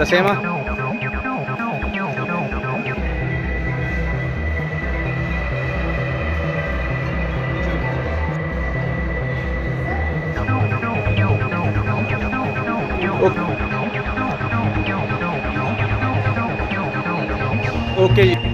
ਦੱਸਿਆ ਵਾ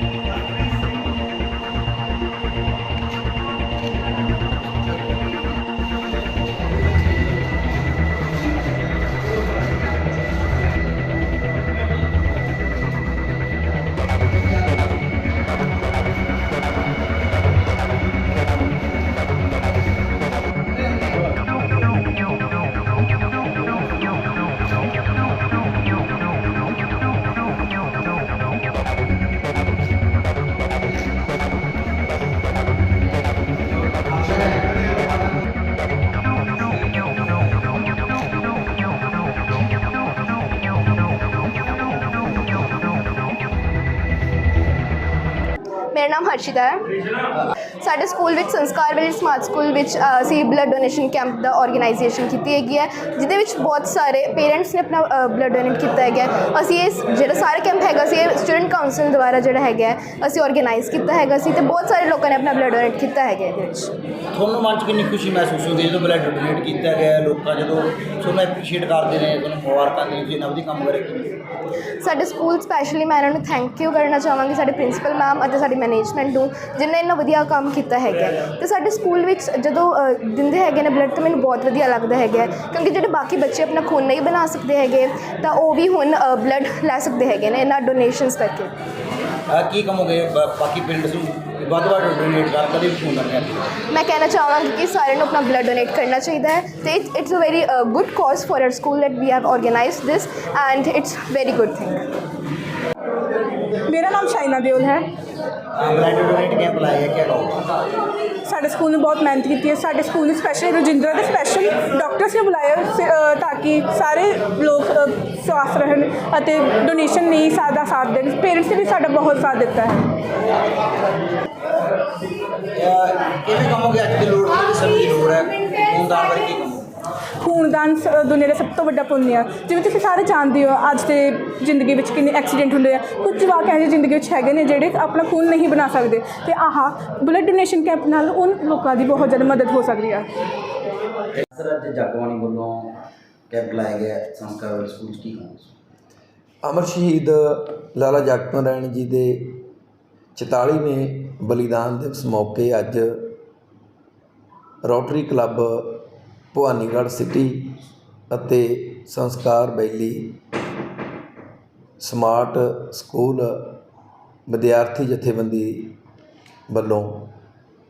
ਓਕੇ ਹੈ। ਸਾਡੇ ਸਕੂਲ ਵਿੱਚ ਸੰਸਕਾਰ ਵੇਲੇ ਸਮਾਰਟ ਸਕੂਲ ਵਿੱਚ ਅਸੀਂ ਬਲੱਡ ਡੋਨੇਸ਼ਨ ਕੈਂਪ ਦਾ ਆਰਗੇਨਾਈਜੇਸ਼ਨ ਕੀਤੀ ਹੈਗੀ ਹੈ, ਜਿਹਦੇ ਵਿੱਚ ਬਹੁਤ ਸਾਰੇ ਪੇਰੈਂਟਸ ਨੇ ਆਪਣਾ ਬਲੱਡ ਡੋਨੇਟ ਕੀਤਾ ਹੈਗਾ ਅਸੀਂ ਇਹ ਜਿਹੜਾ ਸਾਰਾ ਕੈਂਪ ਹੈਗਾ ਸੀ, ਇਹ ਸਟੂਡੈਂਟ ਕਾਉਂਸਲ ਦੁਆਰਾ ਜਿਹੜਾ ਹੈਗਾ ਅਸੀਂ ਆਰਗੇਨਾਈਜ਼ ਕੀਤਾ ਹੈਗਾ ਸੀ ਤੇ ਬਹੁਤ ਸਾਰੇ ਲੋਕਾਂ ਨੇ ਆਪਣਾ ਬਲੱਡ ਡੋਨੇਟ ਕੀਤਾ ਹੈਗਾ ਇਹਦੇ ਵਿੱਚ। ਤੁਹਾਨੂੰ ਮਨ 'ਚ ਕਿੰਨੀ ਖੁਸ਼ੀ ਮਹਿਸੂਸ ਹੁੰਦੀ ਹੈ ਜਦੋਂ ਬਲੱਡ ਡੋਨੇਟ ਕੀਤਾ ਗਿਆ ਲੋਕਾਂ ਜਦੋਂ ਤੁਹਾਨੂੰ ਐਪਰੀਸ਼ੀਏਟ ਕਰਦੇ ਨੇ, ਤੁਹਾਨੂੰ ਮੁਬਾਰਕਾਂ ਦਿੰਦੇ ਜੀ ਨਵਦੀ ਕੰਮ ਕਰੇ ਸਾਡੇ ਸਕੂਲ ਸਪੈਸ਼ਲੀ ਮੈਂ ਇਹਨਾਂ ਨੂੰ ਥੈਂਕ ਯੂ ਕਰਨਾ ਚਾਹਾਂਗੀ, ਸਾਡੇ ਪ੍ਰਿੰਸੀਪਲ ਮੈਮ ਅਤੇ ਸਾਡੀ ਮੈਨੇਜਮੈਂਟ ਨੂੰ, ਜਿਨ੍ਹਾਂ ਇੰਨਾ ਵਧੀਆ ਕੰਮ ਕੀਤਾ ਹੈਗਾ ਹੈ। ਤੇ ਸਾਡੇ ਸਕੂਲ ਵਿੱਚ ਜਦੋਂ ਦਿੰਦੇ ਹੈਗੇ ਨੇ ਬਲੱਡ ਤਾਂ ਮੈਨੂੰ ਬਹੁਤ ਵਧੀਆ ਲੱਗਦਾ ਹੈਗਾ ਕਿਉਂਕਿ ਜਿਹੜੇ ਬਾਕੀ ਬੱਚੇ ਆਪਣਾ ਖੂਨ ਨਹੀਂ ਬਣਾ ਸਕਦੇ ਹੈਗੇ, ਤਾਂ ਉਹ ਵੀ ਹੁਣ ਬਲੱਡ ਲੈ ਸਕਦੇ ਹੈਗੇ ਨੇ ਇਹਨਾਂ ਡੋਨੇਸ਼ਨਸ ਕਰਕੇ की कहोगे बाकी पिंड मैं कहना चाहवा कि सारे अपना ब्लड डोनेट करना चाहिए तो it it's a very good cause for our school that we have organise this and it's very good thing मेरा नाम शाइना देओल है। ਸਾਡੇ ਸਕੂਲ ਨੇ ਬਹੁਤ ਮਿਹਨਤ ਕੀਤੀ ਹੈ। ਸਾਡੇ ਸਕੂਲ ਨੇ ਸਪੈਸ਼ਲ ਰਜਿੰਦਰਾ ਦੇ ਸਪੈਸ਼ਲ ਡਾਕਟਰਸ ਨੇ ਬੁਲਾਇਆ ਤਾਂ ਕਿ ਸਾਰੇ ਲੋਕ ਅ, ਸਵਾਸਥ ਰਹਿਣ ਅਤੇ ਡੋਨੇਸ਼ਨ ਨਹੀਂ ਸਾਡਾ ਸਾਥ ਦੇਣ। ਪੇਰੈਂਟਸ ਨੇ ਵੀ ਸਾਡਾ ਬਹੁਤ ਸਾਥ ਦਿੱਤਾ ਹੈ। ਅਹ ਕਿਵੇਂ ਕਹੋਗੇ ਅੱਜ ਦੀ ਲੋੜ ਦੀ ਸਮੇਂ ਦੀ ਲੋੜ ਹੈ? ਖੂਨ ਦਾਨ ਬਾਰੇ ਕੀ ਖੂਨਦਾਨ ਸ- ਦੁਨੀਆ ਦਾ ਸਭ ਤੋਂ ਵੱਡਾ ਪੁੰਨ ਆ। ਜਿਵੇਂ ਤੁਸੀਂ ਸਾਰੇ ਜਾਣਦੇ ਹੋ ਅੱਜ ਦੇ ਜ਼ਿੰਦਗੀ ਵਿੱਚ ਕਿੰਨੇ ਐਕਸੀਡੈਂਟ ਹੁੰਦੇ ਆ। ਕੁਝ ਜਵਾਕ ਇਹੋ ਜਿਹੇ ਜ਼ਿੰਦਗੀ ਵਿੱਚ ਹੈਗੇ ਨੇ ਜਿਹੜੇ ਆਪਣਾ ਖੂਨ ਨਹੀਂ ਬਣਾ ਸਕਦੇ। ਤੇ ਆਹ ਬਲੱਡ ਡੋਨੇਸ਼ਨ ਕੈਂਪ ਨਾਲ ਉਨ ਲੋਕਾਂ ਦੀ ਬਹੁਤ ਜ਼ਿਆਦਾ ਮਦਦ ਹੋ ਸਕਦੀ ਆ। ਸਰ ਅੱਜ ਜਗਬਾਣੀ ਵੱਲੋਂ ਕੈਂਪ ਲਾਇਆ ਗਿਆ ਸੰਸਕਾਰ ਵਾਲੇ ਸਕੂਲ 'ਚ ਕੀ ਕਹੋਗੇ ਅਮਰ ਸ਼ਹੀਦ ਲਾਲਾ ਜਗਤ ਨਾਰਾਇਣ ਜੀ ਦੇ 44ਵੇਂ ਬਲੀਦਾਨ ਦਿਵਸ ਮੌਕੇ ਅੱਜ ਰੋਟਰੀ ਕਲੱਬ ਭਵਾਨੀਗੜ੍ਹ ਸਿਟੀ ਅਤੇ ਸੰਸਕਾਰ ਬੈਲੀ ਸਮਾਰਟ ਸਕੂਲ ਵਿਦਿਆਰਥੀ ਜਥੇਬੰਦੀ ਵੱਲੋਂ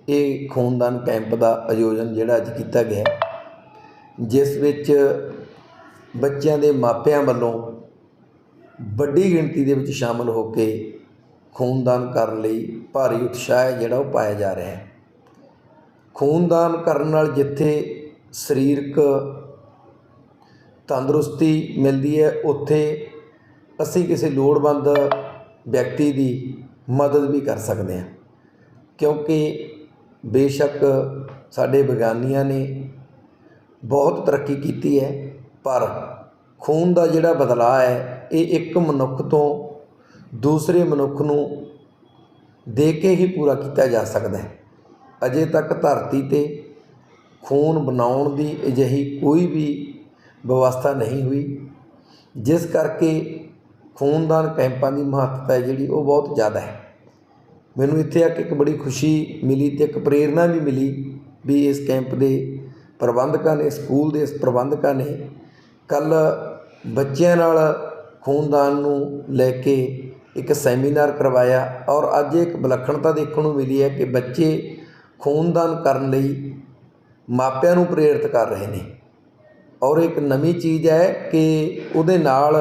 ਇਹ ਖੂਨਦਾਨ ਕੈਂਪ ਦਾ ਆਯੋਜਨ ਜਿਹੜਾ ਅੱਜ ਕੀਤਾ ਗਿਆ ਜਿਸ ਵਿੱਚ ਬੱਚਿਆਂ ਦੇ ਮਾਪਿਆਂ ਵੱਲੋਂ ਵੱਡੀ ਗਿਣਤੀ ਦੇ ਵਿੱਚ ਸ਼ਾਮਲ ਹੋ ਕੇ ਖੂਨਦਾਨ ਕਰਨ ਲਈ ਭਾਰੀ ਉਤਸ਼ਾਹ ਹੈ ਜਿਹੜਾ ਉਹ ਪਾਇਆ ਜਾ ਰਿਹਾ ਹੈ। ਖੂਨਦਾਨ ਕਰਨ ਨਾਲ ਜਿੱਥੇ ਸਰੀਰਕ ਤੰਦਰੁਸਤੀ ਮਿਲਦੀ ਹੈ, ਉੱਥੇ ਅਸੀਂ ਕਿਸੇ ਲੋੜਵੰਦ ਵਿਅਕਤੀ ਦੀ ਮਦਦ ਵੀ ਕਰ ਸਕਦੇ ਹਾਂ। ਕਿਉਂਕਿ ਬੇਸ਼ੱਕ ਸਾਡੇ ਵਿਗਿਆਨੀਆਂ ਨੇ ਬਹੁਤ ਤਰੱਕੀ ਕੀਤੀ ਹੈ, ਪਰ ਖੂਨ ਦਾ ਜਿਹੜਾ ਬਦਲਾਅ ਹੈ, ਇਹ ਇੱਕ ਮਨੁੱਖ ਤੋਂ ਦੂਸਰੇ ਮਨੁੱਖ ਨੂੰ ਦੇ ਕੇ ਹੀ ਪੂਰਾ ਕੀਤਾ ਜਾ ਸਕਦਾ ਹੈ। ਅਜੇ ਤੱਕ ਧਰਤੀ ਤੇ ਖੂਨ ਬਣਾਉਣ ਦੀ ਅਜਿਹੀ ਕੋਈ ਵੀ ਵਿਵਸਥਾ ਨਹੀਂ ਹੋਈ, ਜਿਸ ਕਰਕੇ ਖੂਨਦਾਨ ਕੈਂਪਾਂ ਦੀ ਮਹੱਤਤਾ ਹੈ ਜਿਹੜੀ ਉਹ ਬਹੁਤ ਜ਼ਿਆਦਾ ਹੈ। ਮੈਨੂੰ ਇੱਥੇ ਆ ਕੇ ਇੱਕ ਬੜੀ ਖੁਸ਼ੀ ਮਿਲੀ ਤੇ ਇੱਕ ਪ੍ਰੇਰਣਾ ਵੀ ਮਿਲੀ ਵੀ ਇਸ ਕੈਂਪ ਦੇ ਪ੍ਰਬੰਧਕਾਂ ਨੇ, ਸਕੂਲ ਦੇ ਇਸ ਪ੍ਰਬੰਧਕਾਂ ਨੇ ਕੱਲ ਬੱਚਿਆਂ ਨਾਲ ਖੂਨਦਾਨ ਨੂੰ ਲੈ ਕੇ ਇੱਕ ਸੈਮੀਨਾਰ ਕਰਵਾਇਆ ਔਰ ਅੱਜ ਇੱਕ ਵਿਲੱਖਣਤਾ ਦੇਖਣ ਨੂੰ ਮਿਲੀ ਹੈ ਕਿ ਬੱਚੇ ਖੂਨਦਾਨ ਕਰਨ ਲਈ ਮਾਪਿਆਂ ਨੂੰ ਪ੍ਰੇਰਿਤ ਕਰ ਰਹੇ ਨੇ। ਔਰ ਇੱਕ ਨਵੀਂ ਚੀਜ਼ ਹੈ ਕਿ ਉਹਦੇ ਨਾਲ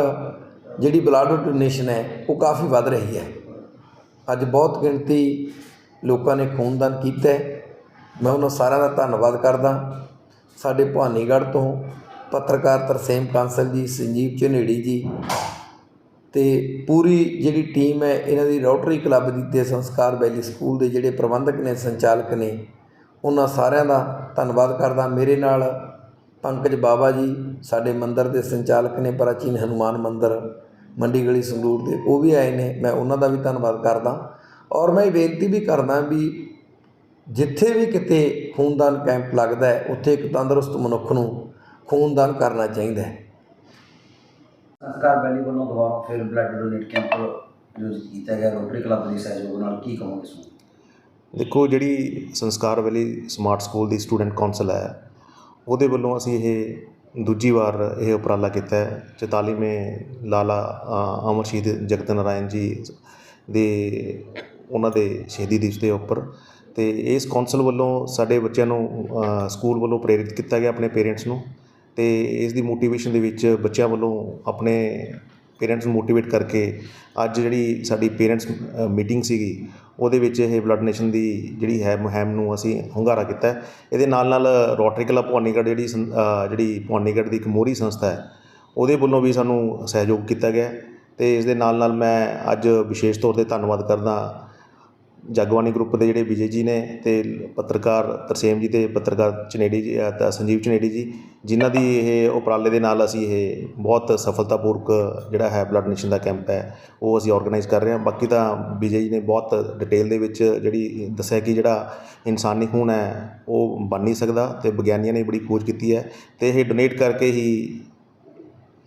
ਜਿਹੜੀ ਬਲੱਡ ਡੋਨੇਸ਼ਨ ਹੈ, ਉਹ ਕਾਫੀ ਵੱਧ ਰਹੀ ਹੈ। ਅੱਜ ਬਹੁਤ ਗਿਣਤੀ ਲੋਕਾਂ ਨੇ ਖੂਨਦਾਨ ਕੀਤਾ ਹੈ। ਮੈਂ ਉਹਨਾਂ ਸਾਰਿਆਂ ਦਾ ਧੰਨਵਾਦ ਕਰਦਾ। ਸਾਡੇ ਭਵਾਨੀਗੜ੍ਹ ਤੋਂ ਪੱਤਰਕਾਰ ਤਰਸੇਮ ਕਾਂਸਲ ਜੀ, ਸੰਜੀਵ ਚਨੇੜੀ ਜੀ ਤੇ ਪੂਰੀ ਜਿਹੜੀ ਟੀਮ ਹੈ, ਇਹਨਾਂ ਦੀ ਰੋਟਰੀ ਕਲੱਬ ਦੀ ਤੇ ਸੰਸਕਾਰ ਵੈਲੀ ਸਕੂਲ ਦੇ ਜਿਹੜੇ ਪ੍ਰਬੰਧਕ ਨੇ, ਸੰਚਾਲਕ ਨੇ ਉਹਨਾਂ ਸਾਰਿਆਂ ਦਾ ਧੰਨਵਾਦ ਕਰਦਾ। ਮੇਰੇ ਨਾਲ ਪੰਕਜ ਬਾਬਾ ਜੀ, ਸਾਡੇ ਮੰਦਿਰ ਦੇ ਸੰਚਾਲਕ ਨੇ, ਪ੍ਰਾਚੀਨ ਹਨੂਮਾਨ ਮੰਦਿਰ ਮੰਡੀ ਗਲੀ ਸੰਗਰੂਰ ਦੇ, ਉਹ ਵੀ ਆਏ ਨੇ, ਮੈਂ ਉਹਨਾਂ ਦਾ ਵੀ ਧੰਨਵਾਦ ਕਰਦਾ। ਔਰ ਮੈਂ ਇਹ ਬੇਨਤੀ ਵੀ ਕਰਦਾ ਵੀ ਜਿੱਥੇ ਵੀ ਕਿਤੇ ਖੂਨਦਾਨ ਕੈਂਪ ਲੱਗਦਾ ਹੈ, ਉੱਥੇ ਇੱਕ ਤੰਦਰੁਸਤ ਮਨੁੱਖ ਨੂੰ ਖੂਨਦਾਨ ਕਰਨਾ ਚਾਹੀਦਾ ਹੈ। ਸੰਸਕਾਰ ਵੈਲੀ ਵੱਲੋਂ ਦੁਬਾਰਾ ਫਿਰ ਬਲੱਡ ਡੋਨੇਟ ਕੈਂਪ ਆਯੋਜਿਤ ਕੀਤਾ ਗਿਆ ਰੋਟਰੀ ਕਲੱਬ ਦੇ ਸਹਿਯੋਗ ਨਾਲ ਕੀ ਕਹੋਗੇ ਇਸ ਦੇਖੋ ਜਿਹੜੀ ਸੰਸਕਾਰ ਵੈਲੀ ਸਮਾਰਟ ਸਕੂਲ ਦੀ ਸਟੂਡੈਂਟ ਕੌਂਸਲ ਹੈ, ਉਹਦੇ ਵੱਲੋਂ ਅਸੀਂ ਇਹ ਦੂਜੀ ਵਾਰ ਇਹ ਉਪਰਾਲਾ ਕੀਤਾ ਹੈ। 44ਵੇਂ ਲਾਲਾ ਅਮਰ ਸ਼ਹੀਦ ਜਗਤ ਨਾਰਾਇਣ ਜੀ ਦੇ, ਉਹਨਾਂ ਦੇ ਸ਼ਹੀਦੀ ਦਿਵਸ ਦੇ ਉੱਪਰ ਤੇ ਇਸ ਕੌਂਸਲ ਵੱਲੋਂ ਸਾਡੇ ਬੱਚਿਆਂ ਨੂੰ ਸਕੂਲ ਵੱਲੋਂ ਪ੍ਰੇਰਿਤ ਕੀਤਾ ਗਿਆ ਆਪਣੇ ਪੇਰੈਂਟਸ ਨੂੰ ਤੇ ਇਸ ਦੀ ਮੋਟੀਵੇਸ਼ਨ ਦੇ ਵਿੱਚ ਬੱਚਿਆਂ ਵੱਲੋਂ ਆਪਣੇ ਪੇਰੈਂਟਸ ਨੂੰ ਮੋਟੀਵੇਟ ਕਰਕੇ ਅੱਜ ਜਿਹੜੀ ਸਾਡੀ ਪੇਰੈਂਟਸ ਮੀਟਿੰਗ ਸੀਗੀ ਉਹਦੇ ਵਿੱਚ ਇਹ ਬਲੱਡ ਡੋਨੇਸ਼ਨ ਦੀ ਜਿਹੜੀ ਹੈ ਮੁਹਿੰਮ ਨੂੰ ਅਸੀਂ ਹੁੰਗਾਰਾ ਕੀਤਾ ਇਹਦੇ ਨਾਲ ਨਾਲ ਰੋਟਰੀ ਕਲੱਬ ਭਵਾਨੀਗੜ੍ਹ ਜਿਹੜੀ ਸੰ- ਜਿਹੜੀ ਭਵਾਨੀਗੜ੍ਹ ਦੀ ਇੱਕ ਮੋਹਰੀ ਸੰਸਥਾ ਹੈ, ਉਹਦੇ ਵੱਲੋਂ ਵੀ ਸਾਨੂੰ ਸਹਿਯੋਗ ਕੀਤਾ ਗਿਆ ਅਤੇ ਇਸ ਦੇ ਨਾਲ ਨਾਲ ਮੈਂ ਅੱਜ ਵਿਸ਼ੇਸ਼ ਤੌਰ ਤੇ ਧੰਨਵਾਦ ਕਰਦਾ ਜਗਬਾਣੀ ਗਰੁੱਪ ਦੇ ਜਿਹੜੇ ਵਿਜੇ ਜੀ ਨੇ ਅਤੇ ਪੱਤਰਕਾਰ ਤਰਸੇਮ ਜੀ ਅਤੇ ਪੱਤਰਕਾਰ ਚਨੇੜੀ ਜੀ ਸੰਜੀਵ ਚਨੇੜੀ ਜੀ, ਜਿਨ੍ਹਾਂ ਦੀ ਇਹ ਉਪਰਾਲੇ ਦੇ ਨਾਲ ਅਸੀਂ ਇਹ ਬਹੁਤ ਸਫਲਤਾਪੂਰਵਕ ਜਿਹੜਾ ਹੈ ਬਲੱਡ ਡੋਨੇਸ਼ਨ ਦਾ ਕੈਂਪ ਹੈ, ਉਹ ਅਸੀਂ ਆਰਗੇਨਾਈਜ਼ ਕਰ ਰਹੇ ਹਾਂ। ਬਾਕੀ ਤਾਂ ਵਿਜੇ ਜੀ ਨੇ ਬਹੁਤ ਡਿਟੇਲ ਦੇ ਵਿੱਚ ਜਿਹੜੀ ਦੱਸਿਆ ਕਿ ਜਿਹੜਾ ਇਨਸਾਨੀ ਖੂਨ ਹੈ, ਉਹ ਬਣ ਨਹੀਂ ਸਕਦਾ ਅਤੇ ਵਿਗਿਆਨੀਆਂ ਨੇ ਬੜੀ ਖੋਜ ਕੀਤੀ ਹੈ ਅਤੇ ਇਹ ਡੋਨੇਟ ਕਰਕੇ ਹੀ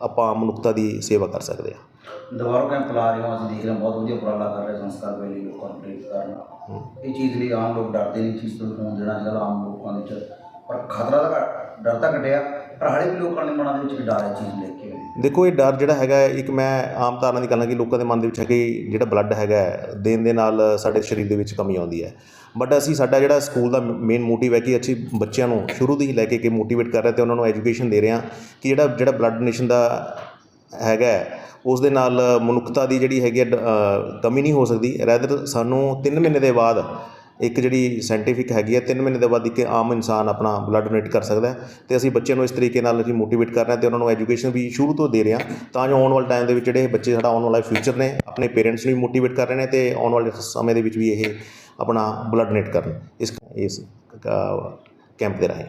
ਆਪਾਂ ਮਨੁੱਖਤਾ ਦੀ ਸੇਵਾ ਕਰ ਸਕਦੇ ਹਾਂ। ਦੁਬਾਰਾ ਕੈਂਪ ਲਾ ਰਹੇ ਹੋ ਅਸੀਂ ਦੇਖ ਰਹੇ ਹਾਂ ਬਹੁਤ ਵਧੀਆ ਉਪਰਾਲਾ ਕਰ ਰਹੇ ਸੰਸਕਾਰ ਵੈਲੀ ਲੋਕਾਂ ਨੂੰ ਪ੍ਰੇਰਿਤ ਕਰਨਾ ਇਹ ਚੀਜ਼ ਲਈ ਆਮ ਲੋਕ ਡਰਦੇ ਨੇ ਇਸ ਚੀਜ਼ ਤੋਂ ਫੋਨ ਦੇਣਾ ਜਿਹੜਾ ਆਮ ਲੋਕਾਂ ਦੇ ਵਿੱਚ। ਪਰ ਖਤਰਾ ਘੱਟ- ਡਰ ਤਾਂ ਘਟਿਆ ਪਰ ਹਾਲੇ ਵੀ ਲੋਕਾਂ ਦੇ ਮਨਾਂ ਦੇ ਵਿੱਚ ਵੀ ਡਰ ਹੈ ਚੀਜ਼ ਲੈ ਕੇ। ਦੇਖੋ ਇਹ ਡਰ ਜਿਹੜਾ ਹੈਗਾ ਇੱਕ ਮੈਂ ਆਮ ਧਾਰਨਾ ਦੀ ਗੱਲ ਕਿ ਲੋਕਾਂ ਦੇ ਮਨ ਦੇ ਵਿੱਚ ਹੈ ਕਿ ਜਿਹੜਾ ਬਲੱਡ ਹੈਗਾ ਦੇਣ ਦੇ ਨਾਲ ਸਾਡੇ ਸਰੀਰ ਦੇ ਵਿੱਚ ਕਮੀ ਆਉਂਦੀ ਹੈ। ਬਟ ਅਸੀਂ ਸਾਡਾ ਜਿਹੜਾ ਸਕੂਲ ਦਾ ਮੇਨ ਮੋਟਿਵ ਹੈ ਕਿ ਅਸੀਂ ਬੱਚਿਆਂ ਨੂੰ ਸ਼ੁਰੂ ਤੋਂ ਹੀ ਲੈ ਕੇ ਕਿ ਮੋਟੀਵੇਟ ਕਰ ਰਹੇ ਤੇ ਉਹਨਾਂ ਨੂੰ ਐਜੂਕੇਸ਼ਨ ਦੇ ਰਹੇ ਹਾਂ ਕਿ ਜਿਹੜਾ ਜਿਹੜਾ ਬਲੱਡ ਡੋਨੇਸ਼ਨ ਦਾ ਹੈਗਾ ਉਸ ਦੇ ਨਾਲ ਮਨੁੱਖਤਾ ਦੀ ਜਿਹੜੀ ਹੈਗੀ ਹੈ, ਡ- ਕਮੀ ਨਹੀਂ ਹੋ ਸਕਦੀ। ਰੈਦਰ ਸਾਨੂੰ 3 ਮਹੀਨੇ ਦੇ ਬਾਅਦ ਇੱਕ ਜਿਹੜੀ ਸਾਇੰਟੀਫਿਕ ਹੈਗੀ ਹੈ 3 ਮਹੀਨੇ ਦੇ ਬਾਅਦ ਇੱਕ ਆਮ ਇਨਸਾਨ ਆਪਣਾ ਬਲੱਡ ਡੋਨੇਟ ਕਰ ਸਕਦਾ ਹੈ ਤੇ ਅਸੀਂ ਬੱਚਿਆਂ ਨੂੰ ਇਸ ਤਰੀਕੇ ਨਾਲ ਅਸੀਂ ਮੋਟੀਵੇਟ ਕਰ ਰਹੇ ਹਾਂ ਤੇ ਉਹਨਾਂ ਨੂੰ ਐਜੂਕੇਸ਼ਨ ਵੀ ਸ਼ੁਰੂ ਤੋਂ ਦੇ ਰਹੇ ਹਾਂ ਤਾਂ ਜੋ ਆਉਣ ਵਾਲੇ ਟਾਈਮ ਦੇ ਵਿੱਚ ਜਿਹੜੇ ਬੱਚੇ ਸਾਡਾ ਆਉਣ ਵਾਲਾ ਫਿਊਚਰ ਨੇ ਆਪਣੇ ਪੇਰੈਂਟਸ ਨੂੰ ਵੀ ਮੋਟੀਵੇਟ ਕਰ ਰਹੇ ਨੇ ਤੇ ਆਉਣ ਵਾਲੇ ਸਮੇਂ ਦੇ ਵਿੱਚ ਵੀ ਇਹ ਆਪਣਾ ਬਲੱਡ ਡੋਨੇਟ ਕਰਨ। ਇਸ ਇਸ ਕੈਂਪ ਦੇ ਰਾਹੀਂ।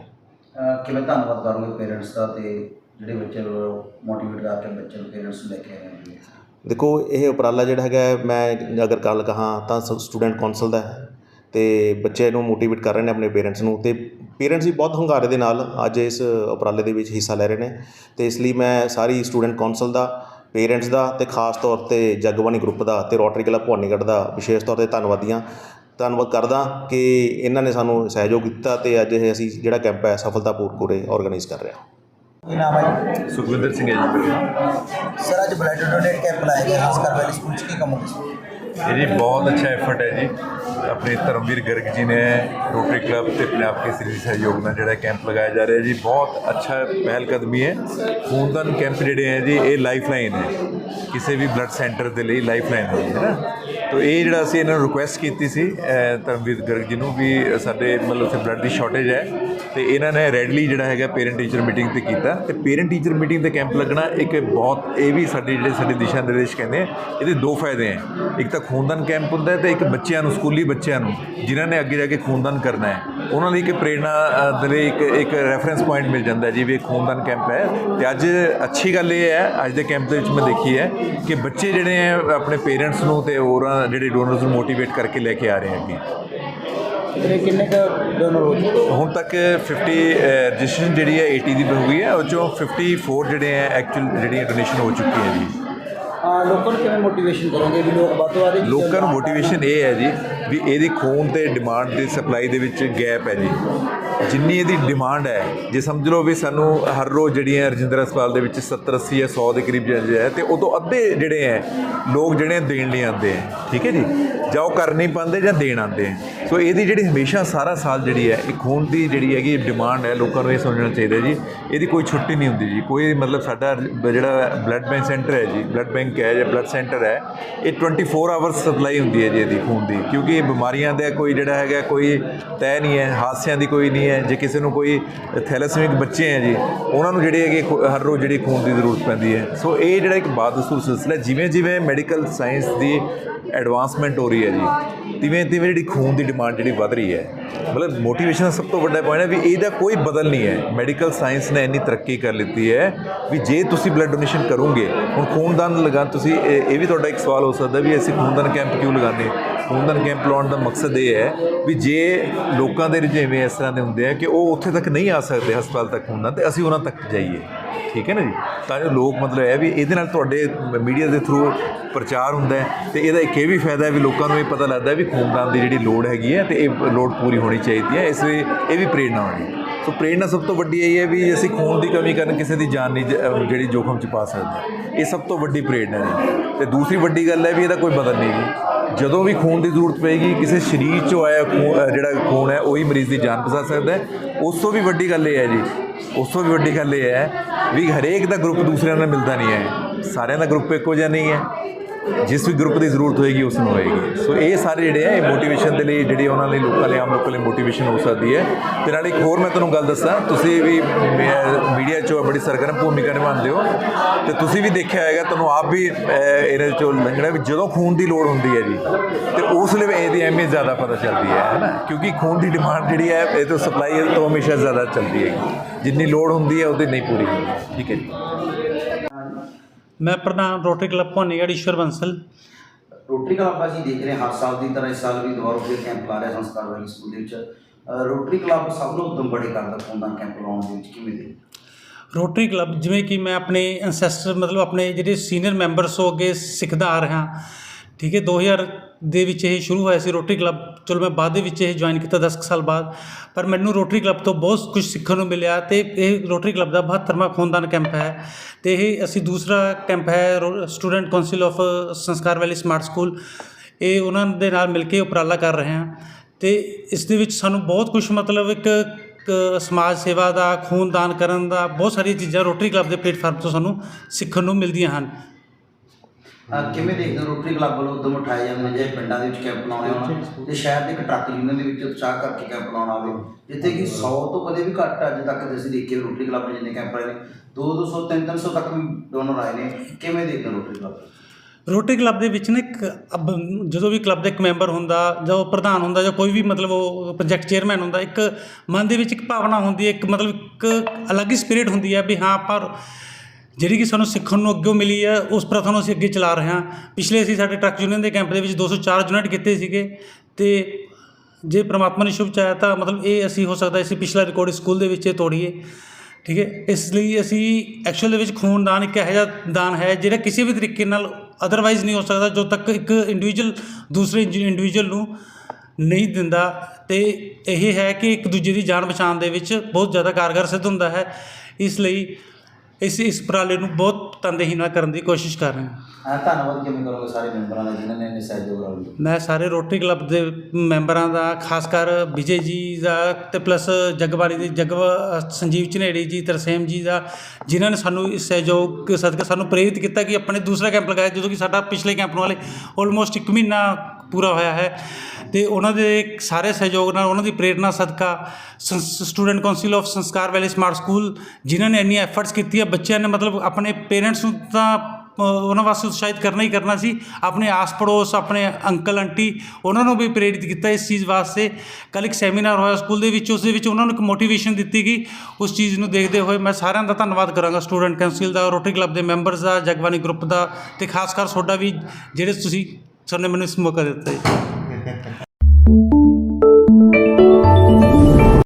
ਕਿਵੇਂ ਧੰਨਵਾਦ ਕਰੋਗੇ ਪੇਰੈਂਟਸ ਦਾ ਤੇ ਜਿਹੜੇ ਬੱਚੇ ਨੂੰ ਮੋਟੀਵੇਟ ਕਰਕੇ ਬੱਚੇ ਨੂੰ ਪੇਰੈਂਟਸ ਲੈ ਕੇ ਆਏ ਨੇ ਦੇਖੋ, ਇਹ ਉਪਰਾਲਾ ਜਿਹੜਾ ਹੈਗਾ ਮੈਂ ਅਗਰ ਗੱਲ ਕਹਾਂ ਤਾਂ ਸਟੂਡੈਂਟ ਕੌਂਸਲ ਦਾ ਹੈ ਤੇ ਬੱਚੇ ਨੂੰ ਮੋਟੀਵੇਟ ਕਰ ਰਹੇ ਨੇ ਆਪਣੇ ਪੇਰੈਂਟਸ ਨੂੰ ਤੇ ਪੇਰੈਂਟਸ ਵੀ ਬਹੁਤ ਹੰਗਾਰੇ ਦੇ ਨਾਲ ਅੱਜ ਇਸ ਉਪਰਾਲੇ ਦੇ ਵਿੱਚ ਹਿੱਸਾ ਲੈ ਰਹੇ ਨੇ ਤੇ ਇਸ ਲਈ ਮੈਂ ਸਾਰੀ ਸਟੂਡੈਂਟ ਕੌਂਸਲ ਦਾ ਪੇਰੈਂਟਸ ਦਾ ਤੇ ਖਾਸ ਤੌਰ ਤੇ ਜਗਬਾਣੀ ਗਰੁੱਪ ਦਾ ਤੇ ਰੋਟਰੀ ਕਲੱਬ ਭਵਾਨੀਗੜ੍ਹ ਦਾ ਵਿਸ਼ੇਸ਼ ਤੌਰ ਤੇ ਧੰਨਵਾਦੀਆਂ ਧੰਨਵਾਦ ਕਰਦਾ ਕਿ ਇਹਨਾਂ ਨੇ ਸਾਨੂੰ ਸਹਿਯੋਗ ਦਿੱਤਾ ਤੇ ਅੱਜ ਇਹ ਅਸੀਂ ਜਿਹੜਾ ਕੈਂਪ ਹੈ ਸਫਲਤਾਪੂਰਵਕ ਉਰੇ ਆਰਗੇਨਾਈਜ਼ ਕਰ ਰਹੇ ਹਾਂ। ਕੀ ਨਾਮ ਹੈ ਸੁਖਵਿੰਦਰ ਸਿੰਘ ਹੈ ਜੀ ਸਰ ਅੱਜ ਬਲੱਡ ਡੋਨੇਟ ਕੈਂਪ ਲਾਇਆ ਗਿਆ ਸੰਸਕਾਰ ਵੈਲੀ ਸਕੂਲ ਚ ਕੀ ਕਹੋਗੇ ਇਹ ਜੀ ਬਹੁਤ ਅੱਛਾ ਐਫਰਟ ਹੈ ਜੀ। ਆਪਣੇ ਧਰਮਵੀਰ ਗਰਗ ਜੀ ਨੇ ਰੋਟਰੀ ਕਲੱਬ ਤੇ ਪੰਜਾਬ ਕੇਸਰੀ ਦੇ ਸਹਿਯੋਗ ਨਾਲ ਜਿਹੜਾ ਕੈਂਪ ਲਗਾਇਆ ਜਾ ਰਿਹਾ ਜੀ। ਬਹੁਤ ਅੱਛਾ ਪਹਿਲ ਕਦਮੀ ਹੈ। ਖੂਨਦਾਨ ਕੈਂਪ ਜਿਹੜੇ ਹੈ ਜੀ ਇਹ ਲਾਈਫ ਲਾਈਨ ਹੈ। ਕਿਸੇ ਵੀ ਬਲੱਡ ਸੈਂਟਰ ਦੇ ਲਈ ਲਾਈਫ ਲਾਈਨ ਹੈ ਹੈ ਨਾ? ਤੋ ਇਹ ਜਿਹੜਾ ਅਸੀਂ ਇਹਨਾਂ ਨੂੰ ਰਿਕੁਐਸਟ ਕੀਤੀ ਸੀ ਅਹ, ਧਰਮਵੀਰ ਗਰਗ ਜੀ ਨੂੰ ਵੀ ਸਾਡੇ ਮਤਲਬ ਉੱਥੇ ਬਲੱਡ ਦੀ ਸ਼ਾਰਟੇਜ ਹੈ ਤੇ ਇਹਨਾਂ ਨੇ ਰੈਡਲੀ ਜਿਹੜਾ ਹੈਗਾ ਪੇਰੈਂਟ ਟੀਚਰ ਮੀਟਿੰਗ ਤੇ ਕੀਤਾ ਤੇ ਪੇਰੈਂਟ ਟੀਚਰ ਮੀਟਿੰਗ ਤੇ ਕੈਂਪ ਲੱਗਣਾ ਇੱਕ ਬਹੁਤ ਇਹ ਵੀ ਸਾਡੇ ਜਿਹੜੇ ਸਾਡੇ ਦਿਸ਼ਾ ਨਿਰਦੇਸ਼ ਕਹਿੰਦੇ ਆ ਇਹਦੇ ਦੋ ਫਾਇਦੇ ਹੈ। ਇੱਕ ਤਾਂ ਖੂਨਦਾਨ ਕੈਂਪ ਹੁੰਦਾ ਹੈ ਤੇ ਇੱਕ ਬੱਚਿਆਂ ਨੂੰ ਸਕੂਲੀ ਬੱਚਿਆਂ ਨੂੰ ਜਿਨ੍ਹਾਂ ਨੇ ਅੱਗੇ ਜਾ ਕੇ ਖੂਨਦਾਨ ਕਰਨਾ ਹੈ। ਉਹਨਾਂ ਲਈ ਇੱਕ ਪ੍ਰੇਰਣਾ ਦੇ ਲਈ ਇੱਕ ਇੱਕ ਰੈਫਰੈਂਸ ਪੁਆਇੰਟ ਮਿਲ ਜਾਂਦਾ ਜੀ ਵੀ ਇਹ ਖੂਨਦਾਨ ਕੈਂਪ ਹੈ। ਤੇ ਅੱਜ ਅੱਛੀ ਗੱਲ ਇਹ ਹੈ ਅੱਜ ਦੇ ਕੈਂਪ ਦੇ ਵਿੱਚ ਮੈਂ ਦੇਖੀ ਹੈ ਕਿ ਬੱਚੇ ਜਿਹੜੇ ਹੈ ਆਪਣੇ ਪੇਰੈਂਟਸ ਨੂੰ ਤੇ ਹੋਰਾਂ ਜਿਹੜੇ ਡੋਨਰਸ ਨੂੰ ਮੋਟੀਵੇਟ ਕਰਕੇ ਲੈ ਕੇ ਆ ਰਹੇ ਹੈ ਅੱਗੇ ਕਿੰਨੇ ਕ ਡੋਨਰ ਹੋ ਚੁੱਕੇ? ਹੁਣ ਤੱਕ 50 ਰਜਿਸਟ੍ਰੇਸ਼ਨ ਜਿਹੜੀ ਹੈ 80 ਦੀ ਹੋਈ ਹੈ ਉਹ ਚੋਂ 54 ਜਿਹੜੇ ਹੈ ਐਕਚੁਅਲ ਜਿਹੜੀਆਂ ਡੋਨੇਸ਼ਨ ਹੋ ਚੁੱਕੀ ਹੈ ਜੀ ਲੋਕਾਂ ਨੂੰ ਕਿਵੇਂ ਮੋਟੀਵੇਸ਼ਨ ਕਰੋਗੇ? ਵੀ ਲੋਕ ਵੱਧ ਤੋਂ ਵੱਧ ਲੋਕਾਂ ਨੂੰ ਮੋਟੀਵੇਸ਼ਨ ਇਹ ਹੈ ਜੀ ਵੀ ਇਹਦੀ ਖੂਨ ਤੇ ਡਿਮਾਂਡ ਦੀ ਸਪਲਾਈ ਦੇ ਵਿੱਚ ਗੈਪ ਹੈ ਜੀ। ਜਿੰਨੀ ਇਹਦੀ ਡਿਮਾਂਡ ਹੈ, ਜੇ ਸਮਝ ਲਓ ਵੀ ਸਾਨੂੰ ਹਰ ਰੋਜ਼ ਜਿਹੜੀਆਂ ਰਜਿੰਦਰ ਹਸਪਤਾਲ ਦੇ ਵਿੱਚ 70 80 ਜਾਂ 100 ਦੇ ਕਰੀਬ ਜਿਹੜੇ ਹੈ, ਤੇ ਉਦੋਂ ਅੱਧੇ ਜਿਹੜੇ ਹੈ, ਲੋਕ ਜਿਹੜੇ ਦੇਣ ਲਈ ਆਉਂਦੇ ਹੈ, ਠੀਕ ਹੈ ਜੀ। ਜਾਂ ਉਹ ਕਰ ਨਹੀਂ ਪਾਉਂਦੇ ਜਾਂ ਦੇਣ ਆਉਂਦੇ ਹੈ। ਸੋ ਇਹਦੀ ਜਿਹੜੀ ਹਮੇਸ਼ਾ ਸਾਰਾ ਸਾਲ ਜਿਹੜੀ ਹੈ, ਇਹ ਖੂਨ ਦੀ ਜਿਹੜੀ ਹੈਗੀ ਡਿਮਾਂਡ ਹੈ, ਲੋਕਾਂ ਨੂੰ ਇਹ ਸਮਝਣਾ ਚਾਹੀਦਾ ਜੀ। ਇਹਦੀ ਕੋਈ ਛੁੱਟੀ ਨਹੀਂ ਹੁੰਦੀ ਜੀ। ਕੋਈ ਮਤਲਬ ਸਾਡਾ ਜਿਹੜਾ ਬਲੱਡ ਬੈਂਕ ਸੈਂਟਰ ਹੈ ਜੀ ਬਲੱਡ ਬੈਂਕ ਹੈ ਜਾਂ ਬਲੱਡ ਸੈਂਟਰ ਹੈ, ਇਹ 24 ਆਵਰਸ ਸਪਲਾਈ ਹੁੰਦੀ ਹੈ ਜੀ ਇਹਦੀ ਖੂਨ ਦੀ। ਕਿਉਂਕਿ ਇਹ ਬਿਮਾਰੀਆਂ ਦਾ ਕੋਈ ਜਿਹੜਾ ਹੈਗਾ, ਕੋਈ ਤੈਅ ਨਹੀਂ ਹੈ, ਹਾਦਸਿਆਂ ਦੀ ਕੋਈ ਨਹੀਂ ਹੈ, ਜੇ ਕਿਸੇ ਨੂੰ ਕੋਈ ਥੈਲੇਸੀਮਿਕ ਬੱਚੇ ਹੈ ਜੀ, ਉਹਨਾਂ ਨੂੰ ਜਿਹੜੇ ਹੈਗੇ ਖੂ- ਹਰ ਰੋਜ਼ ਜਿਹੜੀ ਖੂਨ ਦੀ ਜ਼ਰੂਰਤ ਪੈਂਦੀ ਹੈ। ਸੋ ਇਹ ਜਿਹੜਾ ਇੱਕ ਬਾਦਸੂਰ ਸਿਲਸਿਲਾ ਜਿਵੇਂ ਜਿਵੇਂ ਮੈਡੀਕਲ ਸਾਇੰਸ ਦੀ ਐਡਵਾਂਸਮੈਂਟ ਹੋ ਰਹੀ ਹੈ ਜੀ, ਤਿਵੇਂ ਤਿਵੇਂ ਜਿਹੜੀ ਖੂਨ ਦੀ ਡਿਮਾਂਡ ਜਿਹੜੀ ਵੱਧ ਰਹੀ ਹੈ, ਮਤਲਬ ਮੋਟੀਵੇਸ਼ਨ ਦਾ ਸਭ ਤੋਂ ਵੱਡਾ ਪੁਆਇੰਟ ਹੈ ਵੀ ਇਹਦਾ ਕੋਈ ਬਦਲ ਨਹੀਂ ਹੈ। ਮੈਡੀਕਲ ਸਾਇੰਸ ਨੇ ਇੰਨੀ ਤਰੱਕੀ ਕਰ ਲਿੱਤੀ ਹੈ ਵੀ ਜੇ ਤੁਸੀਂ ਬਲੱਡ ਡੋਨੇਸ਼ਨ ਕਰੋਗੇ, ਹੁਣ ਖੂਨਦਾਨ ਲਗਾ, ਤੁਸੀਂ ਇਹ ਇਹ ਵੀ ਤੁਹਾਡਾ ਇੱਕ ਸਵਾਲ ਹੋ ਸਕਦਾ ਵੀ ਅਸੀਂ ਖੂਨਦਾਨ ਕੈਂਪ ਕਿਉਂ ਲਗਾਉਂਦੇ? ਖੂਨਦਾਨ ਕੈਂਪ ਲਾਉਣ ਦਾ ਮਕਸਦ ਇਹ ਹੈ ਵੀ ਜੇ ਲੋਕਾਂ ਦੇ ਰੁਝੇਵੇਂ ਇਸ ਤਰ੍ਹਾਂ ਦੇ ਹੁੰਦੇ ਆ ਕਿ ਉਹ ਉੱਥੇ ਤੱਕ ਨਹੀਂ ਆ ਸਕਦੇ ਹਸਪਤਾਲ ਤੱਕ ਖੂਨਦਾਨ, ਤੇ ਅਸੀਂ ਉਹਨਾਂ ਤੱਕ ਜਾਈਏ। ਠੀਕ ਹੈ ਨਾ ਜੀ? ਤਾਂ ਜੋ ਲੋਕ ਮਤਲਬ ਇਹ ਵੀ ਇਹਦੇ ਨਾਲ ਤੁਹਾਡੇ ਮੀਡੀਆ ਦੇ ਥਰੂ ਪ੍ਰਚਾਰ ਹੁੰਦਾ ਹੈ ਤੇ ਇਹਦਾ ਇੱਕ ਇਹ ਵੀ ਫਾਇਦਾ ਹੈ ਵੀ ਲੋਕਾਂ ਨੂੰ ਇਹ ਪਤਾ ਲੱਗਦਾ ਵੀ ਖੂਨਦਾਨ ਦੀ ਜਿਹੜੀ ਲੋੜ ਹੈਗੀ ਹੈ ਤੇ ਇਹ ਲੋੜ ਪੂਰੀ ਹੋਣੀ ਚਾਹੀਦੀ ਹੈ, ਇਸ ਲਈ ਇਹ ਵੀ ਪ੍ਰੇਰਣਾ ਹੋਣੀ ਸੋ ਪ੍ਰੇਰਣਾ ਸਭ ਤੋਂ ਵੱਡੀ ਇਹ ਹੈ ਵੀ ਅਸੀਂ ਖੂਨ ਦੀ ਕਮੀ ਕਾਰਨ ਕਿਸੇ ਦੀ ਜਾਨ ਨਹੀਂ ਜਿਹੜੀ ਜੋਖਮ ਚ ਪਾ ਸਕਦੇ ਇਹ ਸਭ ਤੋਂ ਵੱਡੀ ਪ੍ਰੇਰਣਾ ਹੈ। ਤੇ ਦੂਸਰੀ ਵੱਡੀ ਗੱਲ ਹੈ ਵੀ ਇਹਦਾ ਕੋਈ ਬਦਲ ਨਹੀਂ ਜੀ ਜਦੋਂ ਵੀ ਖੂਨ ਦੀ ਜ਼ਰੂਰਤ ਪਏਗੀ, ਕਿਸੇ ਸਰੀਰ ਚੋਂ ਆਇਆ ਖੂਨ ਜਿਹੜਾ ਖੂਨ ਹੈ, ਉਹੀ ਮਰੀਜ਼ ਦੀ ਜਾਨ ਬਚਾ ਸਕਦਾ ਹੈ। ਉਸ ਤੋਂ ਵੀ ਵੱਡੀ ਗੱਲ ਇਹ ਹੈ ਜੀ, ਉਸ ਤੋਂ ਵੀ ਵੱਡੀ ਗੱਲ ਇਹ ਹੈ ਵੀ ਹਰੇਕ ਦਾ ਗਰੁੱਪ ਦੂਸਰਿਆਂ ਨਾਲ ਮਿਲਦਾ ਨਹੀਂ ਹੈ। ਸਾਰਿਆਂ ਦਾ ਗਰੁੱਪ ਇੱਕੋ ਜਿਹਾ ਨਹੀਂ ਹੈ। ਜਿਸ ਵੀ ਗਰੁੱਪ ਦੀ ਜ਼ਰੂਰਤ ਹੋਏਗੀ, ਉਸ ਨੂੰ ਹੋਏਗੀ। ਸੋ ਇਹ ਸਾਰੇ ਜਿਹੜੇ ਆ, ਇਹ ਮੋਟੀਵੇਸ਼ਨ ਦੇ ਲਈ, ਜਿਹੜੀ ਉਹਨਾਂ ਲਈ ਲੋਕਾਂ ਲਈ, ਆਮ ਲੋਕਾਂ ਲਈ ਮੋਟੀਵੇਸ਼ਨ ਹੋ ਸਕਦੀ ਹੈ। ਤੇ ਨਾਲ ਇੱਕ ਹੋਰ ਮੈਂ ਤੁਹਾਨੂੰ ਗੱਲ ਦੱਸਾਂ, ਤੁਸੀਂ ਵੀ ਮੀਡੀਆ 'ਚੋਂ ਬੜੀ ਸਰਗਰਮ ਭੂਮਿਕਾ ਨਿਭਾਉਂਦੇ ਹੋ। ਤੇ ਤੁਸੀਂ ਵੀ ਦੇਖਿਆ ਹੋਏਗਾ, ਤੁਹਾਨੂੰ ਆਪ ਵੀ ਇਹਦੇ 'ਚੋਂ ਲੰਘਣਾ ਵੀ ਜਦੋਂ ਖੂਨ ਦੀ ਲੋੜ ਹੁੰਦੀ ਹੈ ਜੀ, ਤੇ ਉਸ ਲਈ ਇਹਦੀ ਅਹਿਮੀਅਤ ਜ਼ਿਆਦਾ ਪਤਾ ਚੱਲਦੀ ਹੈ ਹੈ ਨਾ? ਕਿਉਂਕਿ ਖੂਨ ਦੀ ਡਿਮਾਂਡ ਜਿਹੜੀ ਹੈ, ਇਹ ਤੋਂ ਸਪਲਾਈ ਤੋਂ ਹਮੇਸ਼ਾ ਜ਼ਿਆਦਾ ਚੱਲਦੀ ਹੈ। ਜਿੰਨੀ ਲੋੜ ਹੁੰਦੀ ਹੈ, ਉਹਦੀ ਨਹੀਂ ਪੂਰੀ ਹੁੰਦੀ। ਠੀਕ ਹੈ ਜੀ। ਮੈਂ ਪ੍ਰਧਾਨ Rotary Club Bhawanigarh Ishwar Bansal. Rotary Club ਅਸੀਂ ਦੇਖ ਰਹੇ ਹਾਂ ਹਰ ਸਾਲ ਦੀ ਤਰ੍ਹਾਂ ਇਸ ਸਾਲ ਵੀ ਦੁਬਾਰਾ ਫਿਰ ਕੈਂਪ ਲਾ ਰਿਹਾ ਸੰਸਕਾਰ ਵਾਲੀ ਸਕੂਲ ਦੇ ਵਿੱਚ। ਰੋਟਰੀ ਕਲੱਬ ਸਭ ਨੂੰ ਉਦਮ ਬੜੇ ਕਰਦਾ ਖੂਨਦਾਨ ਕੈਂਪ ਲਾਉਣ ਦੇ ਵਿੱਚ ਕਿਵੇਂ ਦੇ ਰੋਟਰੀ ਕਲੱਬ ਜਿਵੇਂ ਕਿ ਮੈਂ ਆਪਣੇ ਐਂਸੈਸਟਰ ਮਤਲਬ ਆਪਣੇ ਜਿਹੜੇ ਸੀਨੀਅਰ ਮੈਂਬਰਸ ਤੋਂ ਅੱਗੇ ਸਿੱਖਦਾ ਆ ਰਿਹਾ ਠੀਕ ਹੈ 2000 ਦੇ ਵਿੱਚ ਇਹ ਸ਼ੁਰੂ ਹੋਇਆ ਸੀ ਰੋਟਰੀ ਕਲੱਬ। ਚਲੋ ਮੈਂ ਬਾਅਦ ਦੇ ਵਿੱਚ ਇਹ ਜੁਆਇਨ ਕੀਤਾ 10 ਕੁ ਸਾਲ ਬਾਅਦ, ਪਰ ਮੈਨੂੰ ਰੋਟਰੀ ਕਲੱਬ ਤੋਂ ਬਹੁਤ ਕੁਝ ਸਿੱਖਣ ਨੂੰ ਮਿਲਿਆ ਤੇ ਇਹ ਰੋਟਰੀ ਕਲੱਬ ਦਾ 72ਵਾਂ ਖੂਨਦਾਨ ਕੈਂਪ ਹੈ ਤੇ ਇਹ ਅਸੀਂ ਦੂਸਰਾ ਕੈਂਪ ਹੈ ਸਟੂਡੈਂਟ ਕਾਉਂਸਲ ਆਫ ਸੰਸਕਾਰ ਵੈਲੀ ਸਮਾਰਟ ਸਕੂਲ ਇਹ ਉਹਨਾਂ ਦੇ ਨਾਲ ਮਿਲ ਕੇ ਉਪਰਾਲਾ ਕਰ ਰਹੇ ਹਾਂ ਤੇ ਇਸ ਦੇ ਵਿੱਚ ਸਾਨੂੰ ਬਹੁਤ ਕੁਝ ਮਤਲਬ ਇੱਕ ਸਮਾਜ ਸੇਵਾ ਦਾ, ਖੂਨਦਾਨ ਕਰਨ ਦਾ, ਬਹੁਤ ਸਾਰੀਆਂ ਚੀਜ਼ਾਂ ਰੋਟਰੀ ਕਲੱਬ ਦੇ ਪਲੇਟਫਾਰਮ ਤੋਂ ਸਾਨੂੰ ਸਿੱਖਣ ਨੂੰ ਮਿਲਦੀਆਂ ਹਨ। ਅ, ਕਿਵੇਂ ਦੇਖਦੇ ਹੋ ਰੋਟਰੀ ਕਲੱਬ ਵੱਲੋਂ ਉਦਮ ਉਠਾਏ ਜਾਂਦੇ ਨੇ ਜੇ ਪਿੰਡਾਂ ਦੇ ਵਿੱਚ ਕੈਂਪ ਲਾਉਣੇ ਹੋਣ? ਤੇ ਸ਼ਹਿਰ ਦੇ ਇੱਕ ਟਰੱਕ ਯੂਨੀਅਨ ਦੇ ਵਿੱਚ ਉਤਸ਼ਾਹ ਕਰਕੇ ਕੈਂਪ ਲਾਉਣਾ ਹੋਵੇ ਜਿੱਥੇ ਕਿ 100 ਤੋਂ ਕਦੇ ਵੀ ਘੱਟ ਅੱਜ ਤੱਕ ਅਸੀਂ ਦੇਖੇ ਰੋਟਰੀ ਕਲੱਬ ਨੇ ਜਿੰਨੇ ਕੈਂਪ ਲਾਏ ਨੇ। 2 200 3 300 ਤੱਕ ਵੀ ਡੋਨਰ ਆਏ ਨੇ। ਕਿਵੇਂ ਦੇਖਦੇ ਹੋ ਰੋਟਰੀ ਕਲੱਬ? ਰੋਟਰੀ ਕਲੱਬ ਦੇ ਵਿੱਚ ਨਾ ਇੱਕ ਅਬ- ਜਦੋਂ ਵੀ ਕਲੱਬ ਦਾ ਇੱਕ ਮੈਂਬਰ ਹੁੰਦਾ ਜਾਂ ਉਹ ਪ੍ਰਧਾਨ ਹੁੰਦਾ ਜਾਂ ਕੋਈ ਵੀ ਮਤਲਬ ਉਹ ਪ੍ਰੋਜੈਕਟ ਚੇਅਰਮੈਨ ਹੁੰਦਾ ਇੱਕ ਮਨ ਦੇ ਵਿੱਚ ਇੱਕ ਭਾਵਨਾ ਹੁੰਦੀ ਹੈ ਇੱਕ ਮਤਲਬ ਇੱਕ ਅਲੱਗ ਹੀ ਸਪਿਰਿਟ ਹੁੰਦੀ ਹੈ ਵੀ ਹਾਂ ਪਰ ਜਿਹੜੀ ਕਿ ਸਾਨੂੰ ਸਿੱਖਣ ਨੂੰ ਅੱਗੇ ਮਿਲੀ ਹੈ, ਉਸ ਪ੍ਰਥਾ ਨੂੰ ਅਸੀਂ ਅੱਗੇ ਚਲਾ ਰਹੇ ਹਾਂ। ਪਿਛਲੇ ਅਸੀਂ ਸਾਡੇ ਟਰੱਕ ਯੂਨੀਅਨ ਦੇ ਕੈਂਪ ਦੇ ਵਿੱਚ 204 ਯੂਨਿਟ ਕੀਤੇ ਸੀਗੇ ਤੇ ਜੇ ਪ੍ਰਮਾਤਮਾ ਨੇ ਸ਼ੁਭ ਚਾਹਿਆ ਤਾਂ ਮਤਲਬ ਇਹ ਅਸੀਂ ਹੋ ਸਕਦਾ ਅਸੀਂ ਪਿਛਲਾ ਰਿਕਾਰਡ ਸਕੂਲ ਦੇ ਵਿੱਚ ਇਹ ਤੋੜੀਏ, ਠੀਕ ਹੈ? ਇਸ ਲਈ ਅਸੀਂ ਐਕਚੁਅਲ ਦੇ ਵਿੱਚ ਖੂਨਦਾਨ ਇੱਕ ਇਹੋ ਜਿਹਾ ਦਾਨ ਹੈ ਜਿਹੜਾ ਕਿਸੇ ਵੀ ਤਰੀਕੇ ਨਾਲ ਅਦਰਵਾਈਜ਼ ਨਹੀਂ ਹੋ ਸਕਦਾ, ਜੋ ਤੱਕ ਇੱਕ ਇੰਡੀਵਿਜੂਅਲ ਦੂਸਰੇ ਇੰਡੀਵਿਜੂਅਲ ਨੂੰ ਨਹੀਂ ਦਿੰਦਾ। ਤੇ ਇਹ ਹੈ ਕਿ ਇੱਕ ਦੂਜੇ ਦੀ ਜਾਨ ਬਚਾਉਣ ਦੇ ਵਿੱਚ ਬਹੁਤ ਜ਼ਿਆਦਾ ਕਾਰਗਰ ਸਿੱਧ ਹੁੰਦਾ ਹੈ। ਇਸ ਲਈ ਇਸ ਇਸ ਉਪਰਾਲੇ ਨੂੰ ਬਹੁਤ ਤਨਦੇਹੀ ਨਾਲ ਕਰਨ ਦੀ ਕੋਸ਼ਿਸ਼ ਕਰ ਰਹੇ ਹਾਂ। ਅ, ਧੰਨਵਾਦ ਕਿਵੇਂ ਕਰੋਗੇ ਸਾਰੇ ਮੈਂਬਰਾਂ ਦਾ ਜਿਨ੍ਹਾਂ ਨੇ ਇੰਨੇ ਸਹਿਯੋਗ ਨਾਲ ਮੈਂ ਸਾਰੇ ਰੋਟਰੀ ਕਲੱਬ ਦੇ ਮੈਂਬਰਾਂ ਦਾ ਖਾਸ ਕਰ ਵਿਜੇ ਜੀ ਦਾ ਤੇ ਪਲੱਸ ਜਗਬਾਣੀ ਦੇ ਜਗਵ ਸੰਜੀਵ ਝਨੇੜੀ ਜੀ ਤਰਸੇਮ ਜੀ ਦਾ ਜਿਨ੍ਹਾਂ ਨੇ ਸਾਨੂੰ ਇਸ ਸਹਿਯੋਗ ਸਦਕਾ ਸਾਨੂੰ ਪ੍ਰੇਰਿਤ ਕੀਤਾ ਕਿ ਆਪਣੇ ਦੂਸਰਾ ਕੈਂਪ ਲਗਾਇਆ ਜਦੋਂ ਕਿ ਸਾਡਾ ਪਿਛਲੇ ਕੈਂਪ ਨੂੰ ਵਾਲੇ ਆਲਮੋਸਟ 1 ਮਹੀਨਾ ਪੂਰਾ ਹੋਇਆ ਹੈ ਤੇ ਉਹਨਾਂ ਦੇ ਸਾਰੇ ਸਹਿਯੋਗ ਨਾਲ ਉਹਨਾਂ ਦੀ ਪ੍ਰੇਰਣਾ ਸਦਕਾ ਸਟੂਡੈਂਟ ਕਾਉਂਸਲ ਆਫ ਸੰਸਕਾਰ ਵੈਲੀ ਸਮਾਰਟ ਸਕੂਲ, ਜਿਨ੍ਹਾਂ ਨੇ ਇੰਨੀ ਐਫਰਟਸ ਕੀਤੀ ਹੈ ਬੱਚਿਆਂ ਨੇ ਮਤਲਬ ਆਪਣੇ ਪੇਰੈਂਟਸ ਨੂੰ ਤਾਂ ਉਹਨਾਂ ਵਾਸਤੇ ਉਤਸ਼ਾਹਿਤ ਕਰਨਾ ਹੀ ਕਰਨਾ ਸੀ, ਆਪਣੇ ਆਸ ਪੜੋਸ ਆਪਣੇ ਅੰਕਲ ਆਂਟੀ ਉਹਨਾਂ ਨੂੰ ਵੀ ਪ੍ਰੇਰਿਤ ਕੀਤਾ ਇਸ ਚੀਜ਼ ਵਾਸਤੇ। ਕੱਲ੍ਹ ਇੱਕ ਸੈਮੀਨਾਰ ਹੋਇਆ ਸਕੂਲ ਦੇ ਵਿੱਚ, ਉਸ ਦੇ ਵਿੱਚ ਉਹਨਾਂ ਨੂੰ ਇੱਕ ਮੋਟੀਵੇਸ਼ਨ ਦਿੱਤੀ ਗਈ। ਉਸ ਚੀਜ਼ ਨੂੰ ਦੇਖਦੇ ਹੋਏ ਮੈਂ ਸਾਰਿਆਂ ਦਾ ਧੰਨਵਾਦ ਕਰਾਂਗਾ ਸਟੂਡੈਂਟ ਕਾਉਂਸਲ ਦਾ, ਰੋਟਰੀ ਕਲੱਬ ਦੇ ਮੈਂਬਰਸ ਦਾ, ਜਗਬਾਣੀ ਗਰੁੱਪ ਦਾ ਤੇ ਖਾਸ ਕਰ ਤੁਹਾਡਾ ਵੀ, ਜਿਹੜੇ ਤੁਸੀਂ ਤੁਹਾਨੂੰ ਮੈਨੂੰ ਇਸ ਮੌਕਾ ਦਿੱਤਾ ਜੀ